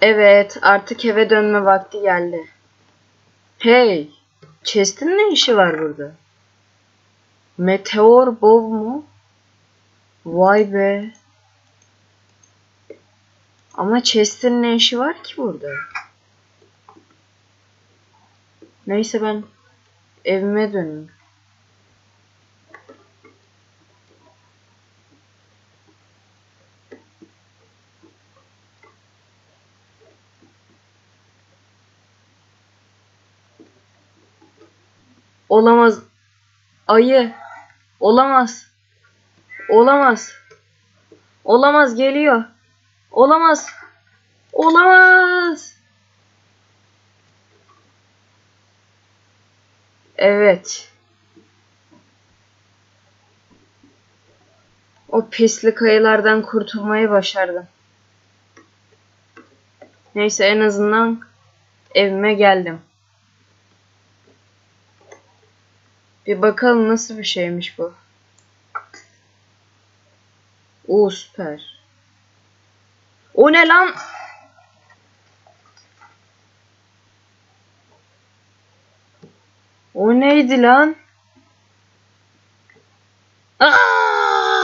Evet, artık eve dönme vakti geldi. Hey, Chest'in ne işi var burada? Meteor Bow mu? Vay be. Ama Chest'in ne işi var ki burada? Neyse ben evime döneyim. Olamaz. Ayı. Olamaz. Olamaz. Olamaz geliyor. Olamaz. Olamaz. Evet. O pisli kayılardan kurtulmayı başardım. Neyse en azından evime geldim. Bir bakalım nasıl bir şeymiş bu. Oo süper. O ne lan? O neydi lan?